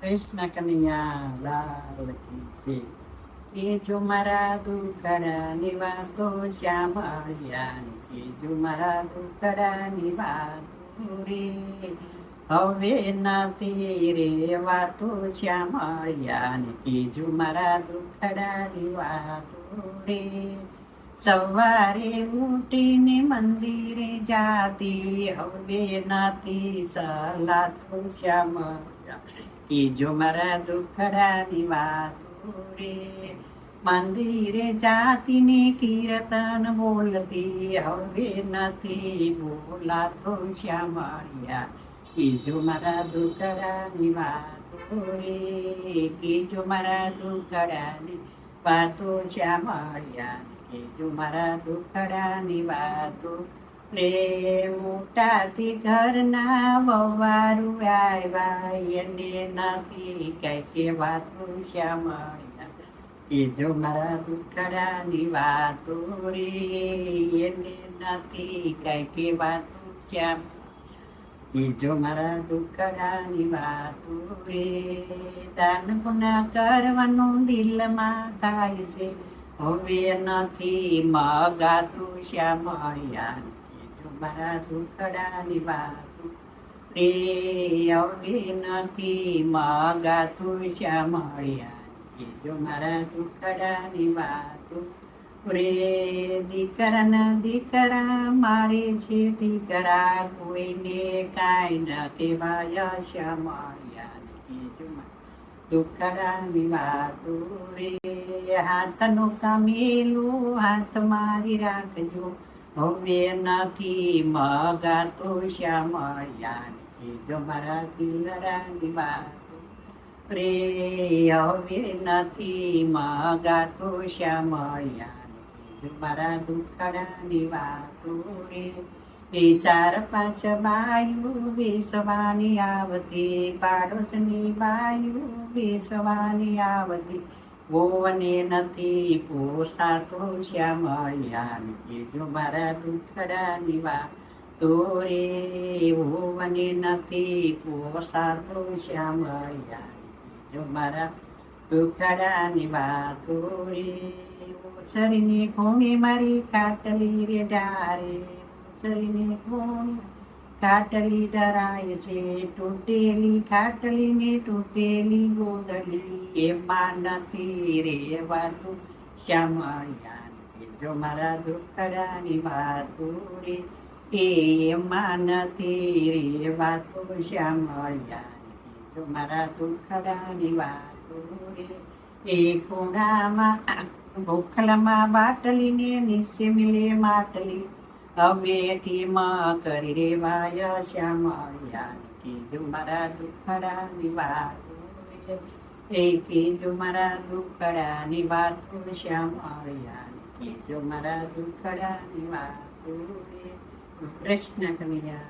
કૃષ્ણ કનૈયા લાલ કી જો મારા દુખડાની વાતો શ્યામળિયા કે જો મારા દુખડાની વાતો રે હવે નથી રે વાતો શ્યામળિયા કે મારા દુખડાની વાતો રે સવારે ઉઠીને મંદિરે જાતી હવે નાતી સલા તો શ્યામળિયા એ જો મારા દુખડાની વાતો રે મંદિરે જાતીને કીર્તન બોલતી હવે નથી બોલાતો શ્યામળિયા એ જો મારા દુખડાની વાતો રે કે જો મારા દુખડાની વાતો શ્યામળિયા કે જો મારા દુખડાની વાતો. રે મોટાથી ઘરના વવારું આવ્યા. એને નથી કઈ વાતો શ્યામળિયા એ જો મારા દુખડાની વાતો. રે એને નથી કઈ વાતો શ્યામ. એ જો મારા દુખડાની વાતો. રે દાન પુના કરવાનું દિલમાં થાય છે. હવે નથી મગાતું જો મારા દુખડાની વાતો. રે હવે નથી મગાતું શ્યામળિયા એ જો મારા દુખડાની વાતો. રે દીકરાના દીકરા, મારે છે દીકરા કોઈને કાંઈ ન કહેવાય શ્યામળિયા એ જો મારા હાથનું કામેલું હાથ મારી રાખજો હવે નથી મગાતો શ્યામયાન મારા દિલરાની વાતો રે, હવે નથી મગાતો જો મારા દુખડાની વાતો રે એ ચાર પાંચ બાયું બેસવાની આવતી, પાડોશની બાયું બેસવાની આવતી. વોને નથી પોસાતો શ્યામળિયા કે જો મારા દુખડાની વાતો રે. વોને નથી પોસાતો શ્યામયા જો મારા દુખડાની વાતો રે. શરીને કોમે મારી કાટલી રે ડારે. શરીને કોણ ખાટલી ડરાય છે તૂટેલી ખાટલી ને તૂટેલી ગોદડી એમાં નથી રેવાતું શ્યામળિયા જો મારા દુખડાની વાતો રે એમાં નથી રેવાતું શ્યામળિયા જો મારા દુખડાની વાતો રે એ ખૂણામાં ભૂખલામાં બાટલીને નીચે મિલે માટલી અમેઠીમાં કરી રેવાય શ્યામળિયા કીધું મારા દુખડાની વાતો એ કીધું મારા દુખડાની વાતો શ્યામળિયા કીધું મારા દુખડાની વાતો કૃષ્ણ કવિયા